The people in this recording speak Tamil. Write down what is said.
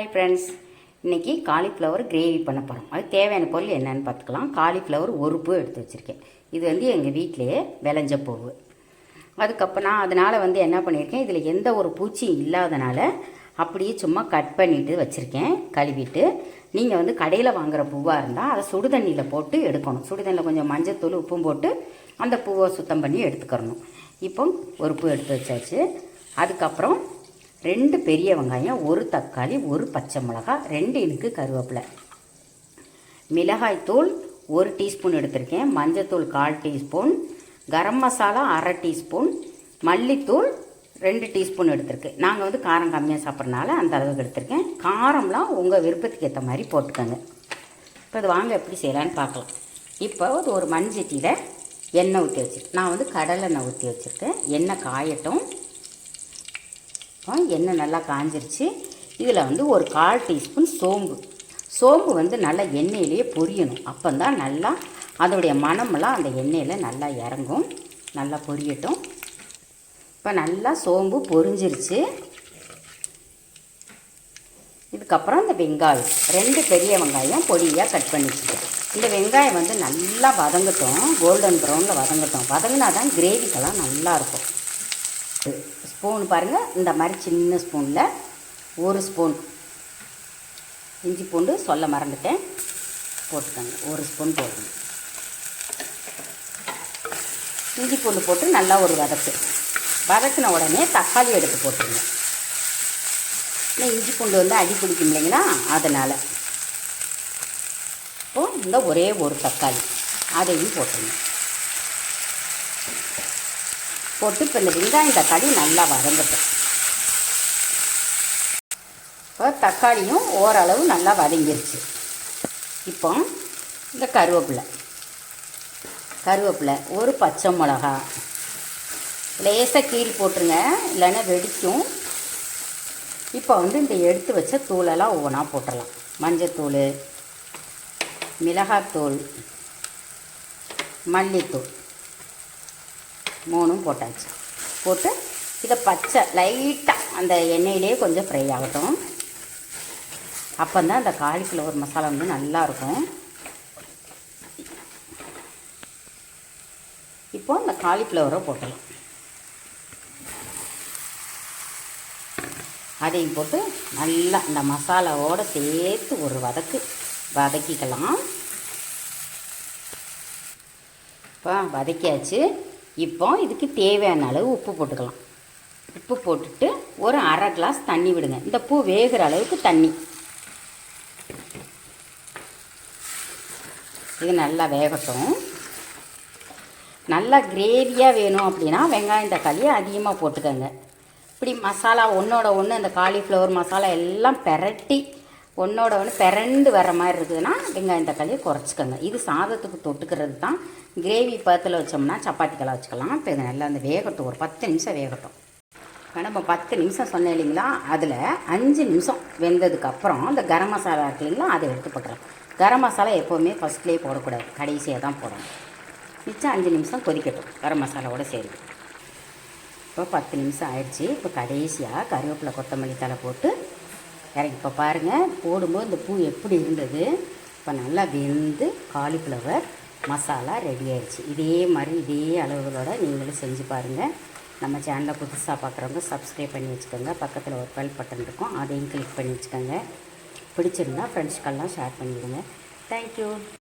ஹாய் ஃப்ரெண்ட்ஸ் இன்றைக்கி காலிஃப்ளவர் கிரேவி பண்ண போகிறோம் அது தேவையான பொருள் என்னென்னு பார்த்துக்கலாம். காலிஃப்ளவர் ஒரு பூ எடுத்து வச்சுருக்கேன். இது வந்து எங்கள் வீட்டிலையே விளைஞ்ச பூவு. அதுக்கப்புறம் நான் அதனால் வந்து என்ன பண்ணியிருக்கேன் இதில் எந்த ஒரு பூச்சியும் இல்லாதனால அப்படியே சும்மா கட் பண்ணிட்டு வச்சுருக்கேன். கழுவிட்டு நீங்கள் வந்து கடையில் வாங்குற பூவாக இருந்தால் அதை சுடுதண்ணியில் போட்டு எடுக்கணும். சுடுதண்ணியில் கொஞ்சம் மஞ்சத்தூள் உப்பும் போட்டு அந்த பூவை சுத்தம் பண்ணி எடுத்துக்கிறணும். இப்போ ஒரு பூ எடுத்து வச்சாச்சு. அதுக்கப்புறம் ரெண்டு பெரிய வெங்காயம் ஒரு தக்காளி ஒரு பச்சை மிளகாய் ரெண்டு இனுக்கு கருவேப்பிலை. மிளகாய்த்தூள் ஒரு டீஸ்பூன் எடுத்திருக்கேன். மஞ்சத்தூள் கால் டீஸ்பூன். கரம் மசாலா அரை டீஸ்பூன். மல்லித்தூள் ரெண்டு டீஸ்பூன் எடுத்திருக்கு. நாங்கள் வந்து காரம் கம்மியாக சாப்பிட்றனால அந்த அளவுக்கு எடுத்திருக்கேன். காரம்லாம் உங்கள் விருப்பத்துக்கு ஏற்ற மாதிரி போட்டுக்கோங்க. இப்போ அது வாங்க எப்படி செய்யலான்னு பார்க்கலாம். இப்போ ஒரு மஞ்சட்டியில் எண்ணெய் ஊற்றி வச்சுருக்கேன் நான் வந்து கடலெண்ணெய் ஊற்றி வச்சுருக்கேன். எண்ணெய் காயட்டும். இப்போ எண்ணெய் நல்லா காஞ்சிருச்சு. இதில் வந்து ஒரு கால் டீஸ்பூன் சோம்பு. சோம்பு வந்து நல்லா எண்ணெயிலேயே பொரியணும். அப்போ தான் நல்லா அதோடைய மணமெல்லாம் அந்த எண்ணெயில் நல்லா இறங்கும். நல்லா பொரியட்டும். இப்போ நல்லா சோம்பு பொரிஞ்சிருச்சு. இதுக்கப்புறம் இந்த வெங்காயம். ரெண்டு பெரிய வெங்காயம் பொடியாக கட் பண்ணி வச்சுக்கேன் இந்த வெங்காயம் வந்து நல்லா வதங்கட்டும். கோல்டன் ப்ரௌனில் வதங்கட்டும். வதங்கினா தான் கிரேவிக்கெல்லாம் நல்லாயிருக்கும் ஸ்பூன் பாருங்கள் இந்த மாதிரி சின்ன ஸ்பூனில் ஒரு ஸ்பூன் இஞ்சி பூண்டு சொல்ல மறந்துட்டேன். போட்டுக்கோங்க. ஒரு ஸ்பூன் போடுங்க இஞ்சி பூண்டு போட்டு நல்லா ஒரு வதக்கு. வதக்கின உடனே தக்காளி எடுத்து போட்டுருங்க. ஏன்னா இஞ்சி பூண்டு வந்து அடி பிடிக்கும் இல்லைங்களா? அதனால். இப்போது இந்த ஒரே ஒரு தக்காளி. அதையும் போட்டுருங்க. போட்டு இப்போ இந்த வெங்காயம் தக்காளி நல்லா வதங்கட்டும். இப்போ தக்காளியும் ஓரளவு நல்லா வதங்கிருச்சு. இப்போ இந்த கருவேப்பிலை. கருவேப்பிலை ஒரு பச்சை மிளகா. லேசாக கீறி போட்டுருங்க இல்லைன்னா வெடிக்கும். இப்போ வந்து இந்த எடுத்து வச்ச தூளெல்லாம் ஒவ்வொன்றா போட்டுடலாம். மஞ்சத்தூள் மிளகாத்தூள் மல்லித்தூள். மூணும் போட்டாச்சு. போட்டு இதை பச்சை லைட்டாக அந்த எண்ணெயிலே கொஞ்சம் ஃப்ரை ஆகட்டும். அப்போ தான் அந்த காலிஃப்ளவர் மசாலா வந்து நல்லாயிருக்கும். இப்போ அந்த காலிஃப்ளவரை போட்டலாம் அதையும் போட்டு நல்லா இந்த மசாலாவோடு சேர்த்து ஒரு வதக்கு வதக்கிக்கலாம். இப்போ வதக்கியாச்சு. இப்போ இதுக்கு தேவையான அளவு உப்பு போட்டுக்கலாம். உப்பு போட்டுட்டு ஒரு அரை கிளாஸ் தண்ணி விடுங்க. இந்த பூ வேகிற அளவுக்கு தண்ணி. இது நல்லா வேகட்டும். நல்லா கிரேவியாக வேணும் அப்படின்னா வெங்காயம் தக்காளியை அதிகமாக போட்டுக்கோங்க. இப்படி மசாலா ஒன்றோட ஒன்று அந்த காலிஃப்ளவர் மசாலா எல்லாம் பெரட்டி ஒன்றோட ஒன்று பிறண்டு வர மாதிரி இருக்குதுன்னா வெங்காயம் தக்காளியை குறைச்சிக்கோங்க. இது சாதத்துக்கு தொட்டுக்கிறது தான். கிரேவி பத்தில் வச்சோம்னா சப்பாத்திக்கெல்லாம் வச்சுக்கலாம். இப்போ இது நல்லா அந்த வேகட்டும். ஒரு பத்து நிமிஷம் வேகட்டும். நம்ம பத்து நிமிஷம் சொன்னேன் இல்லைங்களா? அதில் அஞ்சு நிமிஷம் வெந்ததுக்கப்புறம் அந்த கரம் மசாலா இருக்கு இல்லைங்களா? அதை எடுத்து போட்டுறோம் கரம் மசாலா எப்போவுமே ஃபஸ்ட்லேயே போடக்கூடாது. கடைசியாக தான் போடணும். மிச்சம் அஞ்சு நிமிஷம் கொதிக்கட்டும். கரம் மசாலாவோட சரி இப்போ பத்து நிமிஷம் ஆயிடுச்சு. இப்போ கடைசியாக கருவேப்பிலை கொத்தமல்லி தலை போட்டு இறங்கி இப்போ பாருங்கள் போடும்போது இந்த பூ எப்படி இருந்தது? இப்போ நல்லா வெந்து காலிஃப்ளவர் மசாலா ரெடி ஆயிடுச்சு. இதே மாதிரி இதே அளவுகளோட நீங்களும் செஞ்சு பாருங்கள் நம்ம சேனலை புதுசாக பார்க்குறவங்க சப்ஸ்கிரைப் பண்ணி வச்சுக்கோங்க. பக்கத்தில் ஒரு பெல் பட்டன் இருக்கும். அதையும் கிளிக் பண்ணி வச்சுக்கோங்க. பிடிச்சிருந்தா ஃப்ரெண்ட்ஸ்க்கெல்லாம் ஷேர் பண்ணிவிடுங்க தேங்க்யூ